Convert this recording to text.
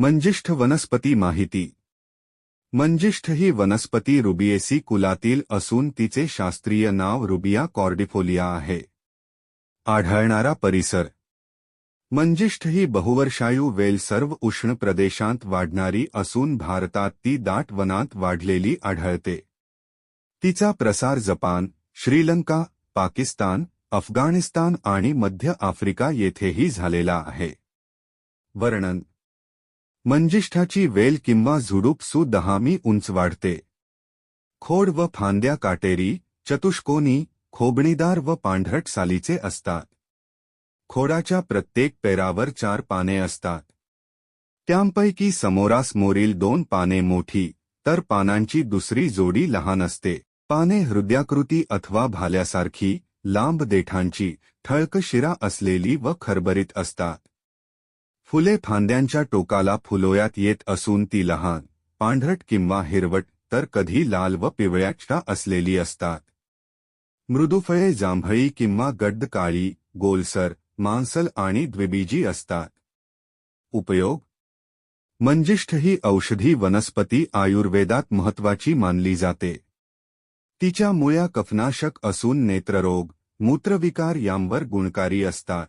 मंजिष्ठ वनस्पती माहिती. मंजिष्ठ ही वनस्पती रुबिएसी कुलातील असून तिचे शास्त्रीय नाव रुबिया कॉर्डिफोलिया आहे. आढळणारा परिसर. मंजिष्ठ ही बहुवर्षायू वेल सर्व उष्ण प्रदेशांत वाढणारी असून भारतात ती दाट वनात वाढलेली आढळते. तिचा प्रसार जपान श्रीलंका पाकिस्तान अफगाणिस्तान आणि मध्य आफ्रिका येथेही झालेला आहे. वर्णन मंजिष्ठाची वेल किंवा झुडूप सु दहामी उंच वाढते. खोड व फांद्या काटेरी चतुष्कोनी खोबणीदार व पांढरट सालीचे असतात. खोडाच्या प्रत्येक पेरावर चार पाने असतात. त्यांपैकी समोरासमोरील दोन पाने मोठी तर पानांची दुसरी जोडी लहान असते. पाने हृदयाकृती अथवा भाल्यासारखी लांब देठांची ठळक शिरा असलेली व खरबरीत असतात. फुले फांद्यांच्या टोकाला फुलोयात येत असून ती लहान पांढरट किंवा हिरवट तर कधी लाल व पिवळ्याच्या असलेली असतात. मृदुफळे जांभळी किंवा गड्ड काळी गोलसर मांसल आणि द्विबीजी असतात. उपयोग? मंजिष्ठ ही औषधी वनस्पती आयुर्वेदात महत्वाची मानली जाते. तिच्या मुळ्या कफनाशक असून नेत्ररोग मूत्रविकार यांवर गुणकारी असतात.